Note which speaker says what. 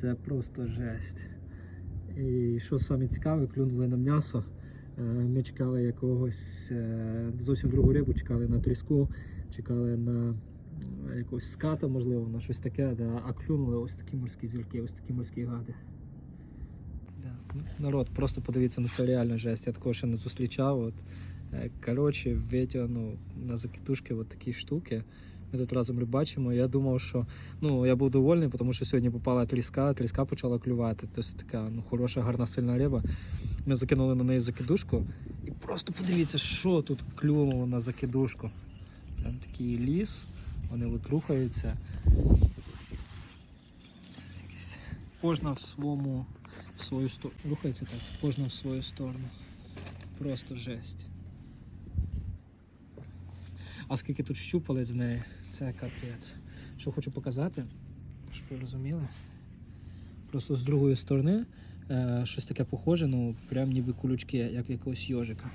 Speaker 1: Це просто жесть. І що саме цікаве, клюнули на м'ясо. Е, Ми чекали якогось е, зовсім другу рибу, чекали на тріску, чекали на е, якогось ската, можливо, на щось таке, да, а клюнули ось такі морські зірки, ось такі морські гади. Да. Народ, просто подивіться, ну це реально жесть. Я такого ще не зустрічав. От, коротше, витягнув на закидушки от такі штуки. Ми тут разом рибачимо. Я думав, що ну я був довольний, тому що сьогодні попала тріска, тріска почала клювати. Тобто така ну, хороша, гарна, сильна риба. Ми закинули на неї закидушку. І просто подивіться, що тут клюнуло на закидушку. Там такий ліс, вони от рухаються. Кожна в своєму в свою сторону. Рухається так, кожна в свою сторону. Просто жесть. А скільки тут щупалець з неї, це капець. Що хочу показати, щоб ви розуміли. Просто з другої сторони е, щось таке похоже, ну прям ніби кулючки, як якогось йожика.